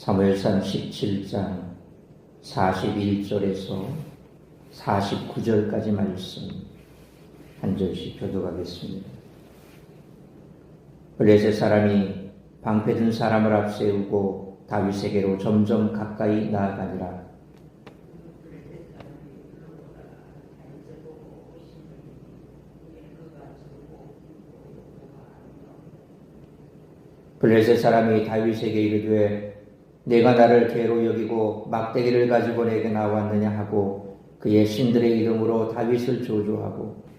사무엘상 17장 41절에서 49절까지 말씀 한 절씩 교독하겠습니다. 블레셋 사람이 방패든 사람을 앞세우고 다윗에게로 점점 가까이 나아가니라. 블레셋 사람이 다윗에게 이르되 내가 나를 개로 여기고 막대기를 가지고 내게 나왔느냐 하고 그의 신들의 이름으로 다윗을 조조하고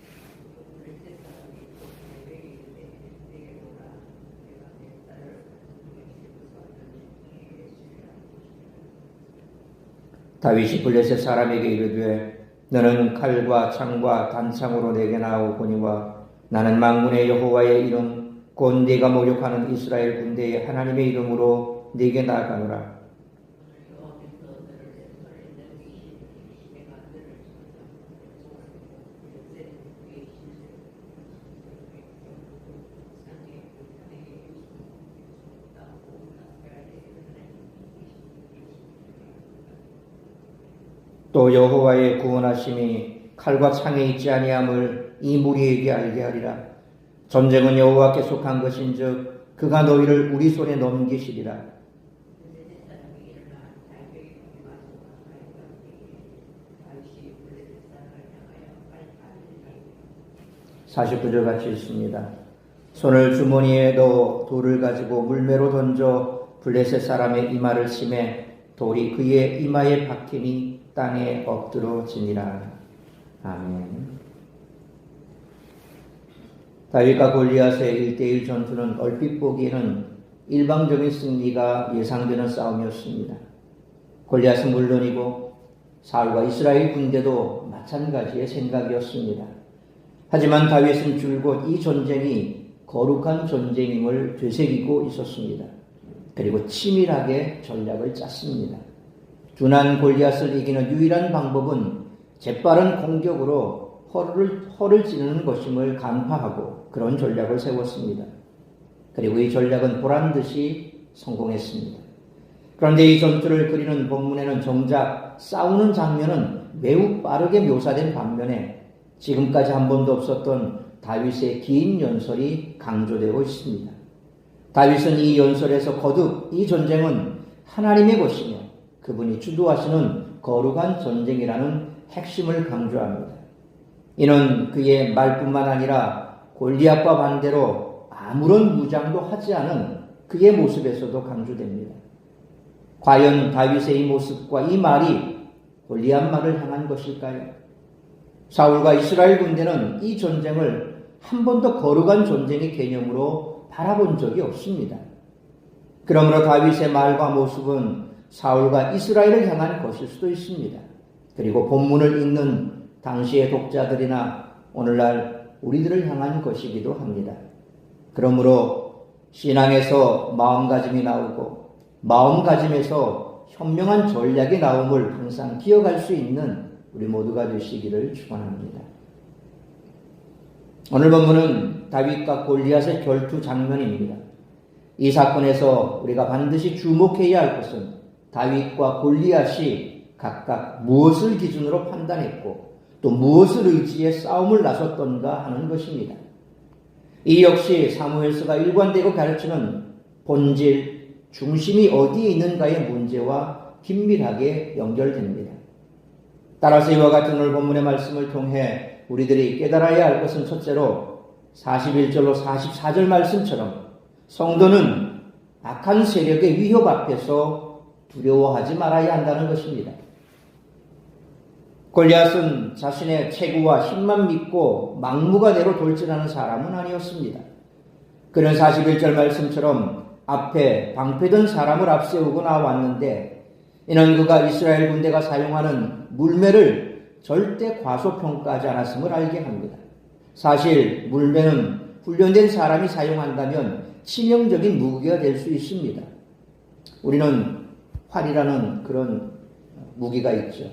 다윗이 블레셋 사람에게 이르되 너는 칼과 창과 단창으로 내게 나오거니와 나는 망군의 여호와의 이름 곧 네가 모욕하는 이스라엘 군대의 하나님의 이름으로 네게 나아가노라 또 여호와의 구원하심이 칼과 창에 있지 아니함을 이 무리에게 알게 하리라. 전쟁은 여호와께 속한 것인즉 그가 너희를 우리 손에 넘기시리라. 사십구절 같이 있습니다. 손을 주머니에 넣어 돌을 가지고 물매로 던져 블레셋 사람의 이마를 치매 돌이 그의 이마에 박히니 땅에 엎드러지니라. 아멘. 다윗과 골리앗의 1대1 전투는 얼핏 보기에는 일방적인 승리가 예상되는 싸움이었습니다. 골리앗은 물론이고 사울과 이스라엘 군대도 마찬가지의 생각이었습니다. 하지만 다윗은 줄곧 이 전쟁이 거룩한 전쟁임을 되새기고 있었습니다. 그리고 치밀하게 전략을 짰습니다. 둔한 골리앗을 이기는 유일한 방법은 재빠른 공격으로 허를, 허를 찌르는 것임을 간파하고 그런 전략을 세웠습니다. 그리고 이 전략은 보란 듯이 성공했습니다. 그런데 이 전투를 그리는 본문에는 정작 싸우는 장면은 매우 빠르게 묘사된 반면에 지금까지 한 번도 없었던 다윗의 긴 연설이 강조되고 있습니다. 다윗은 이 연설에서 거듭 이 전쟁은 하나님의 것이며 그분이 주도하시는 거룩한 전쟁이라는 핵심을 강조합니다. 이는 그의 말뿐만 아니라 골리앗과 반대로 아무런 무장도 하지 않은 그의 모습에서도 강조됩니다. 과연 다윗의 이 모습과 이 말이 골리앗 말을 향한 것일까요? 사울과 이스라엘 군대는 이 전쟁을 한 번도 거룩한 전쟁의 개념으로 바라본 적이 없습니다. 그러므로 다윗의 말과 모습은 사울과 이스라엘을 향한 것일 수도 있습니다. 그리고 본문을 읽는 당시의 독자들이나 오늘날 우리들을 향한 것이기도 합니다. 그러므로 신앙에서 마음가짐이 나오고 마음가짐에서 현명한 전략이 나옴을 항상 기억할 수 있는 우리 모두가 되시기를 축원합니다. 오늘 본문은 다윗과 골리앗의 결투 장면입니다. 이 사건에서 우리가 반드시 주목해야 할 것은 다윗과 골리앗이 각각 무엇을 기준으로 판단했고 또 무엇을 의지해 싸움을 나섰던가 하는 것입니다. 이 역시 사무엘서가 일관되고 가르치는 본질, 중심이 어디에 있는가의 문제와 긴밀하게 연결됩니다. 따라서 이와 같은 오늘 본문의 말씀을 통해 우리들이 깨달아야 할 것은 첫째로 41절로 44절 말씀처럼 성도는 악한 세력의 위협 앞에서 두려워하지 말아야 한다는 것입니다. 골리앗은 자신의 체구와 힘만 믿고 막무가내로 돌진하는 사람은 아니었습니다. 그는 41절 말씀처럼 앞에 방패든 사람을 앞세우고 나왔는데 이는 그가 이스라엘 군대가 사용하는 물매를 절대 과소평가하지 않았음을 알게 합니다. 사실 물매는 훈련된 사람이 사용한다면 치명적인 무기가 될 수 있습니다. 우리는 활이라는 그런 무기가 있죠.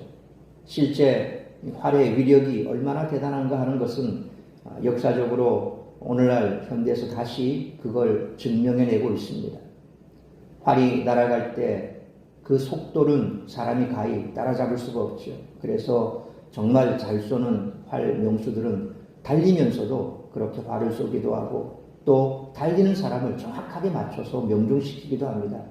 실제 활의 위력이 얼마나 대단한가 하는 것은 역사적으로 오늘날 현대에서 다시 그걸 증명해내고 있습니다. 활이 날아갈 때 그 속도는 사람이 가히 따라잡을 수가 없죠. 그래서 정말 잘 쏘는 활 명수들은 달리면서도 그렇게 활을 쏘기도 하고 또 달리는 사람을 정확하게 맞춰서 명중시키기도 합니다.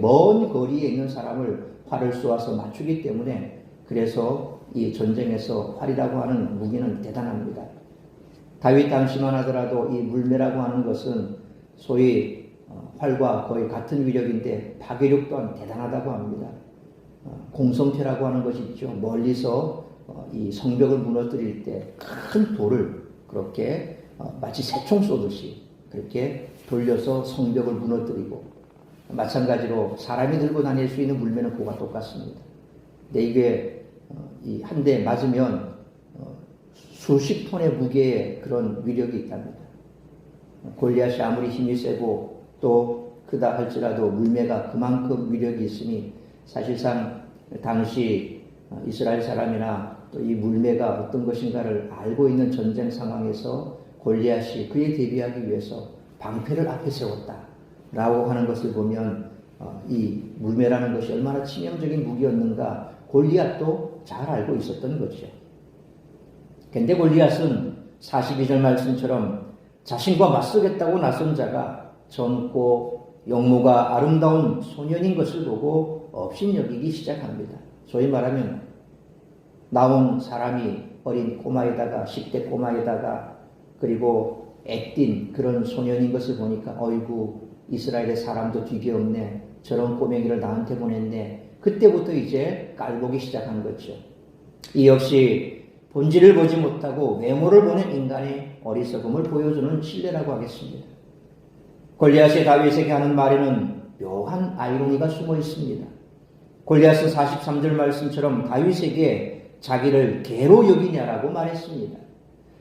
먼 거리에 있는 사람을 활을 쏘아서 맞추기 때문에 그래서 이 전쟁에서 활이라고 하는 무기는 대단합니다. 다윗 당시만 하더라도 이 물매라고 하는 것은 소위 어, 활과 거의 같은 위력인데 파괴력 또한 대단하다고 합니다. 어, 공성태라고 하는 것이 있죠. 멀리서 어, 이 성벽을 무너뜨릴 때 큰 돌을 그렇게 마치 새총 쏘듯이 그렇게 돌려서 성벽을 무너뜨리고 마찬가지로 사람이 들고 다닐 수 있는 물매는 그와 똑같습니다. 근데 이게 이한대 맞으면 수십 톤의 무게의 그런 위력이 있답니다. 골리앗이 아무리 힘이 세고 또 크다 할지라도 물매가 그만큼 위력이 있으니 사실상 당시 이스라엘 사람이나 또 이 물매가 어떤 것인가를 알고 있는 전쟁 상황에서 골리앗이 그에 대비하기 위해서 방패를 앞에 세웠다라고 하는 것을 보면 어, 이 물매라는 것이 얼마나 치명적인 무기였는가 골리앗도 잘 알고 있었던 것이죠. 근데 골리앗은 42절 말씀처럼 자신과 맞서겠다고 나선 자가 젊고 영모가 아름다운 소년인 것을 보고 업신여기기 시작합니다. 소위 말하면 나온 사람이 어린 꼬마에다가 10대 꼬마에다가 그리고 애띤 그런 소년인 것을 보니까 어이구 이스라엘의 사람도 뒤게 없네 저런 꼬맹이를 나한테 보냈네 그때부터 이제 깔보기 시작한 거죠. 이 역시 본질을 보지 못하고 외모를 보는 인간의 어리석음을 보여주는 신뢰라고 하겠습니다. 골리앗이 다윗에게 하는 말에는 묘한 아이러니가 숨어 있습니다. 골리앗은 43절 말씀처럼 다윗에게 자기를 개로 여기냐라고 말했습니다.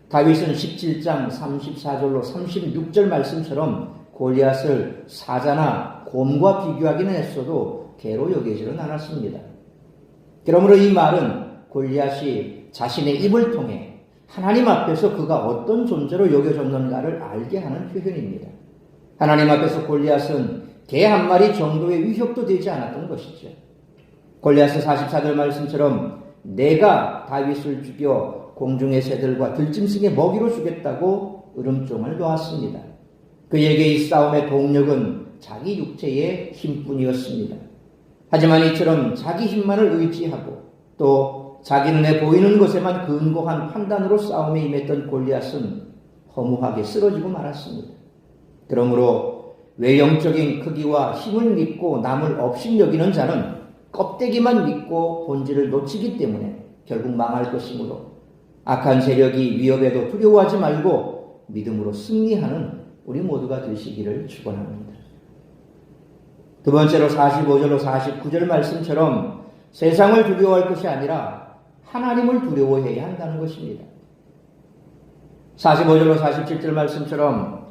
다윗은 17장 34절로 36절 말씀처럼 골리앗을 사자나 곰과 비교하기는 했어도 개로 여기지는 않았습니다. 그러므로 이 말은 골리앗이 자신의 입을 통해 하나님 앞에서 그가 어떤 존재로 여겨졌는가를 알게 하는 표현입니다. 하나님 앞에서 골리앗은 개 한 마리 정도의 위협도 되지 않았던 것이죠. 골리앗은 44절 말씀처럼 내가 다윗을 죽여 공중의 새들과 들짐승의 먹이로 주겠다고 으름종을 놓았습니다. 그에게 이 싸움의 동력은 자기 육체의 힘뿐이었습니다. 하지만 이처럼 자기 힘만을 의지하고 또 자기 눈에 보이는 것에만 근거한 판단으로 싸움에 임했던 골리앗은 허무하게 쓰러지고 말았습니다. 그러므로 외형적인 크기와 힘을 믿고 남을 업신여기는 자는 껍데기만 믿고 본질을 놓치기 때문에 결국 망할 것이므로 악한 세력이 위협에도 두려워하지 말고 믿음으로 승리하는 우리 모두가 되시기를 축원합니다. 두 번째로 45절로 49절 말씀처럼 세상을 두려워할 것이 아니라 하나님을 두려워해야 한다는 것입니다. 45절로 47절 말씀처럼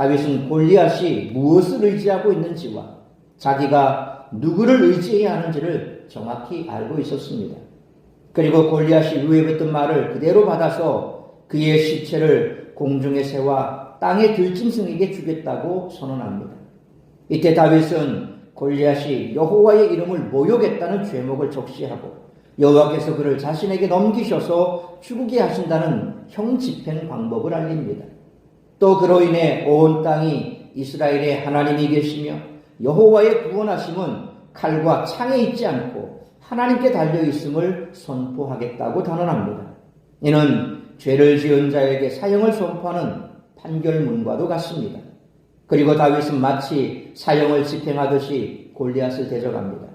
다윗은 골리앗이 무엇을 의지하고 있는지와 자기가 누구를 의지해야 하는지를 정확히 알고 있었습니다. 그리고 골리앗이 위협했던 말을 그대로 받아서 그의 시체를 공중의 새와 땅의 들짐승에게 주겠다고 선언합니다. 이때 다윗은 골리앗이 여호와의 이름을 모욕했다는 죄목을 적시하고 여호와께서 그를 자신에게 넘기셔서 죽게 하신다는 형 집행 방법을 알립니다. 또 그로 인해 온 땅이 이스라엘의 하나님이 계시며 여호와의 구원하심은 칼과 창에 있지 않고 하나님께 달려 있음을 선포하겠다고 단언합니다. 이는 죄를 지은 자에게 사형을 선포하는 판결문과도 같습니다. 그리고 다윗은 마치 사형을 집행하듯이 골리앗을 대적합니다.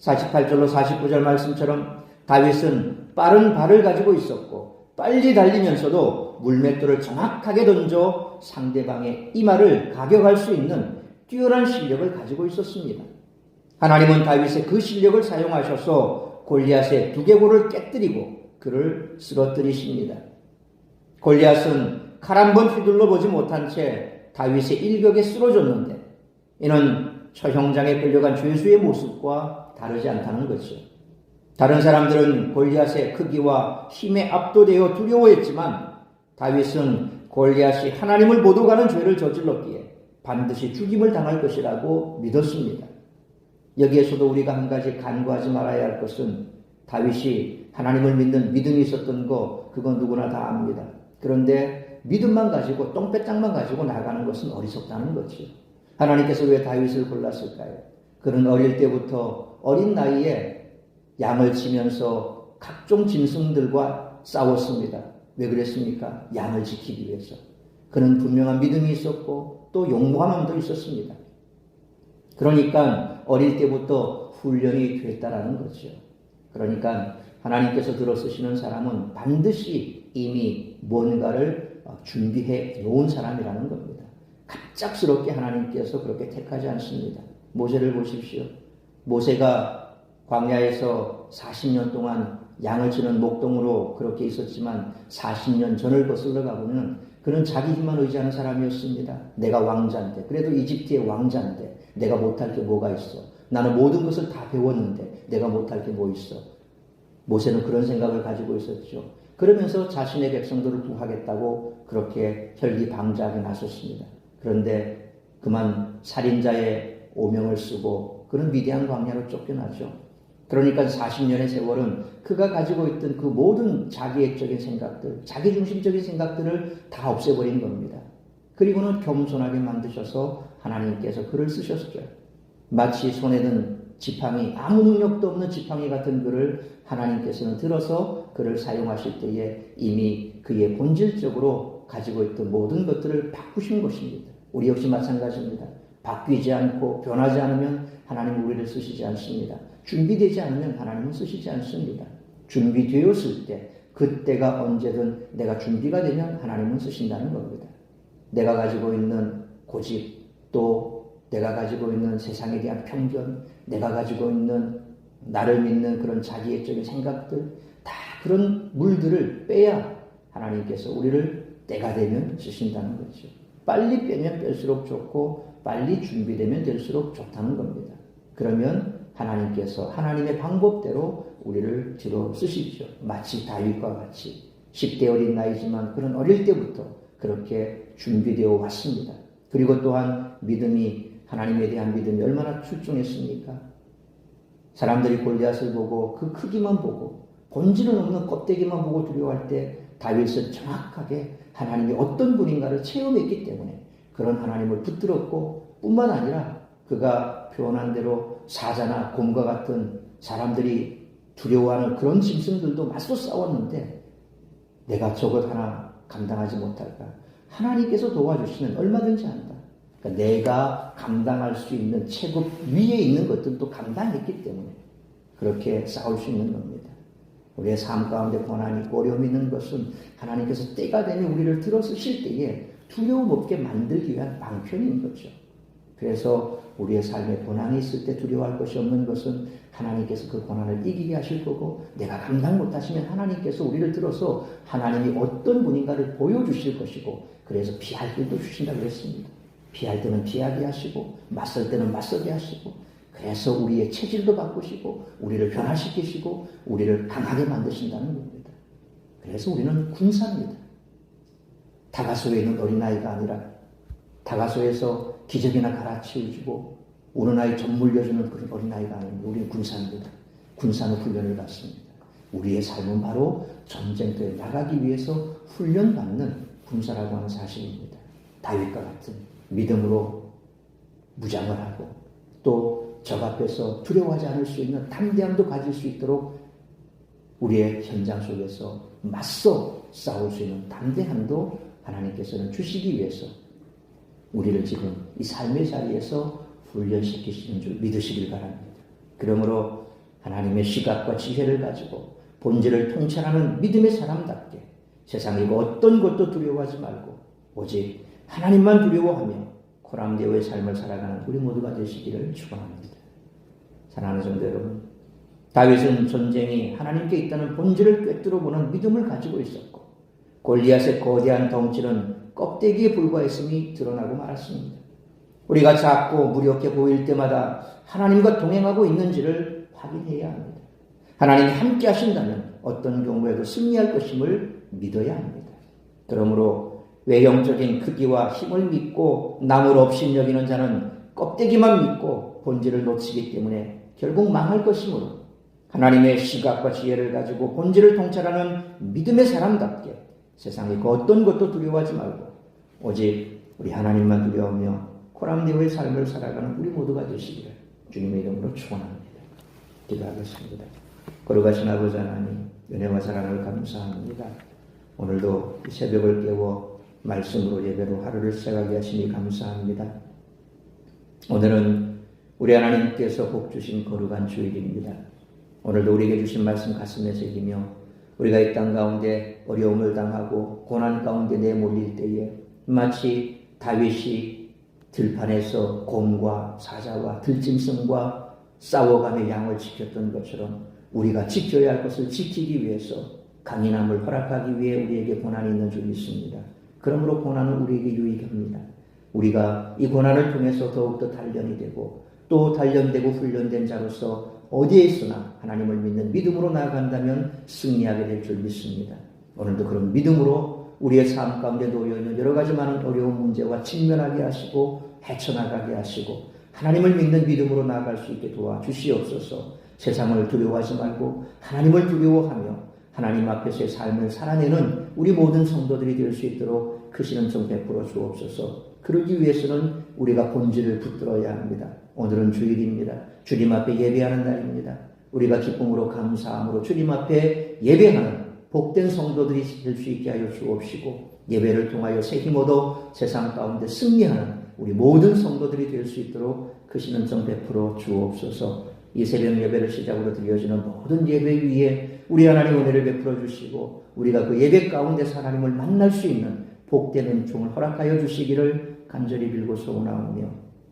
48절로 49절 말씀처럼 다윗은 빠른 발을 가지고 있었고 빨리 달리면서도 물맷돌을 정확하게 던져 상대방의 이마를 가격할 수 있는 뛰어난 실력을 가지고 있었습니다. 하나님은 다윗의 그 실력을 사용하셔서 골리앗의 두개골을 깨뜨리고 그를 쓰러뜨리십니다. 골리앗은 칼 한 번 휘둘러 보지 못한 채 다윗의 일격에 쓰러졌는데 이는 처형장에 끌려간 죄수의 모습과 다르지 않다는 것이죠. 다른 사람들은 골리앗의 크기와 힘에 압도되어 두려워했지만 다윗은 골리앗이 하나님을 보도가는 죄를 저질렀기에 반드시 죽임을 당할 것이라고 믿었습니다. 여기에서도 우리가 한 가지 간구하지 말아야 할 것은 다윗이 하나님을 믿는 믿음이 있었던 거 그건 누구나 다 압니다. 그런데 믿음만 가지고 똥배짱만 가지고 나가는 것은 어리석다는 거지요. 하나님께서 왜 다윗을 골랐을까요? 그는 어릴 때부터 어린 나이에 양을 치면서 각종 짐승들과 싸웠습니다. 왜 그랬습니까? 양을 지키기 위해서. 그는 분명한 믿음이 있었고 또 용감함도 있었습니다. 그러니까 어릴 때부터 훈련이 됐다라는 거죠. 그러니까 하나님께서 들어쓰시는 사람은 반드시 이미 뭔가를 어, 준비해 놓은 사람이라는 겁니다. 갑작스럽게 하나님께서 그렇게 택하지 않습니다. 모세를 보십시오. 모세가 광야에서 40년 동안 양을 치는 목동으로 그렇게 있었지만 40년 전을 거슬러 가보면 그는 자기 힘만 의지하는 사람이었습니다. 내가 왕자인데 그래도 이집트의 왕자인데 내가 못할 게 뭐가 있어? 나는 모든 것을 다 배웠는데 내가 못할 게 뭐 있어? 모세는 그런 생각을 가지고 있었죠. 그러면서 자신의 백성들을 구하겠다고 그렇게 혈기방자하게 나섰습니다. 그런데 그만 살인자의 오명을 쓰고 그런 위대한 광야로 쫓겨나죠. 그러니까 40년의 세월은 그가 가지고 있던 그 모든 자기애적인 생각들, 자기중심적인 생각들을 다 없애버린 겁니다. 그리고는 겸손하게 만드셔서 하나님께서 그를 쓰셨죠. 마치 손에 든 지팡이, 아무 능력도 없는 지팡이 같은 그를 하나님께서는 들어서 그를 사용하실 때에 이미 그의 본질적으로 가지고 있던 모든 것들을 바꾸신 것입니다. 우리 역시 마찬가지입니다. 바뀌지 않고 변하지 않으면 하나님 우리를 쓰시지 않습니다. 준비되지 않으면 하나님은 쓰시지 않습니다. 준비되었을 때 그때가 언제든 내가 준비가 되면 하나님은 쓰신다는 겁니다. 내가 가지고 있는 고집 또 내가 가지고 있는 세상에 대한 편견, 내가 가지고 있는 나를 믿는 그런 자기애적인 생각들 다 그런 물들을 빼야 하나님께서 우리를 때가 되면 쓰신다는 거죠. 빨리 빼면 뺄수록 좋고 빨리 준비되면 될수록 좋다는 겁니다. 그러면 하나님께서 하나님의 방법대로 우리를 뒤로 쓰시죠. 마치 다윗과 같이 10대 어린 나이지만 그런 어릴 때부터 그렇게 준비되어 왔습니다. 그리고 또한 믿음이 하나님에 대한 믿음이 얼마나 출중했습니까? 사람들이 골리앗을 보고 그 크기만 보고 본질은 없는 껍데기만 보고 두려워할 때 다윗은 정확하게 하나님이 어떤 분인가를 체험했기 때문에 그런 하나님을 붙들었고 뿐만 아니라 그가 표현한 대로 사자나 곰과 같은 사람들이 두려워하는 그런 짐승들도 맞서 싸웠는데 내가 저것 하나 감당하지 못할까? 하나님께서 도와주시면 얼마든지 한다. 그러니까 내가 감당할 수 있는 체급 위에 있는 것들도 감당했기 때문에 그렇게 싸울 수 있는 겁니다. 우리의 삶 가운데 고난이 어려움이 있는 것은 하나님께서 때가 되면 우리를 들어쓰실 때에 두려움 없게 만들기 위한 방편인 거죠. 그래서 우리의 삶에 고난이 있을 때 두려워할 것이 없는 것은 하나님께서 그 고난을 이기게 하실 거고 내가 감당 못하시면 하나님께서 우리를 들어서 하나님이 어떤 분인가를 보여주실 것이고 그래서 피할 길도 주신다 그랬습니다. 피할 때는 피하게 하시고 맞설 때는 맞서게 하시고 그래서 우리의 체질도 바꾸시고 우리를 변화시키시고 우리를 강하게 만드신다는 겁니다. 그래서 우리는 군사입니다. 다가소에 있는 어린아이가 아니라 다가소에서 기적이나 갈아치우고 우는 아이 전 물려주는 그런 어린아이가 아닙니다. 우리는 군사입니다. 군사는 훈련을 받습니다. 우리의 삶은 바로 전쟁터에 나가기 위해서 훈련받는 군사라고 하는 사실입니다. 다윗과 같은 믿음으로 무장을 하고 또 적 앞에서 두려워하지 않을 수 있는 담대함도 가질 수 있도록 우리의 현장 속에서 맞서 싸울 수 있는 담대함도 하나님께서는 주시기 위해서 우리를 지금 이 삶의 자리에서 훈련시키시는 줄 믿으시길 바랍니다. 그러므로 하나님의 시각과 지혜를 가지고 본질을 통찰하는 믿음의 사람답게 세상의 어떤 것도 두려워하지 말고 오직 하나님만 두려워하며 코람데오의 삶을 살아가는 우리 모두가 되시기를 축원합니다. 사랑하는 성도 여러분, 다윗은 전쟁이 하나님께 있다는 본질을 꿰뚫어 보는 믿음을 가지고 있었고 골리앗의 거대한 덩치는 껍데기에 불과했음이 드러나고 말았습니다. 우리가 작고 무력해 보일 때마다 하나님과 동행하고 있는지를 확인해야 합니다. 하나님이 함께 하신다면 어떤 경우에도 승리할 것임을 믿어야 합니다. 그러므로 외형적인 크기와 힘을 믿고 남을 없인 여기는 자는 껍데기만 믿고 본질을 놓치기 때문에 결국 망할 것이므로 하나님의 시각과 지혜를 가지고 본질을 통찰하는 믿음의 사람답게 세상의 그 어떤 것도 두려워하지 말고 오직 우리 하나님만 두려우며 코람디오의 삶을 살아가는 우리 모두가 되시기를 주님의 이름으로 축원합니다. 기도하겠습니다. 거룩하신 아버지 하나님 은혜와 사랑을 감사합니다. 오늘도 이 새벽을 깨워 말씀으로 예배로 하루를 시작하게 하시니 감사합니다. 오늘은 우리 하나님께서 복 주신 거룩한 주일입니다. 오늘도 우리에게 주신 말씀 가슴에 새기며 우리가 이 땅 가운데 어려움을 당하고 고난 가운데 내몰릴 때에 마치 다윗이 들판에서 곰과 사자와 들짐승과 싸워가며 양을 지켰던 것처럼 우리가 지켜야 할 것을 지키기 위해서 강인함을 허락하기 위해 우리에게 고난이 있는 줄 믿습니다. 그러므로 고난은 우리에게 유익합니다. 우리가 이 고난을 통해서 더욱더 단련이 되고 또 단련되고 훈련된 자로서 어디에 있으나 하나님을 믿는 믿음으로 나아간다면 승리하게 될 줄 믿습니다. 오늘도 그런 믿음으로 우리의 삶 가운데 놓여 있는 여러 가지 많은 어려운 문제와 직면하게 하시고 헤쳐나가게 하시고 하나님을 믿는 믿음으로 나아갈 수 있게 도와주시옵소서 세상을 두려워하지 말고 하나님을 두려워하며 하나님 앞에서의 삶을 살아내는 우리 모든 성도들이 될 수 있도록 크시는 좀 베풀어 주옵소서 그러기 위해서는 우리가 본질을 붙들어야 합니다. 오늘은 주일입니다. 주님 앞에 예배하는 날입니다. 우리가 기쁨으로 감사함으로 주님 앞에 예배하는 복된 성도들이 될 수 있게 하여 주옵시고 예배를 통하여 새 힘으로 세상 가운데 승리하는 우리 모든 성도들이 될 수 있도록 크시는 점 베풀어 주옵소서 이 새벽 예배를 시작으로 드려지는 모든 예배 위에 우리 하나님 은혜를 베풀어 주시고 우리가 그 예배 가운데서 하나님을 만날 수 있는 복된 은총을 허락하여 주시기를 간절히 빌고 소원하오며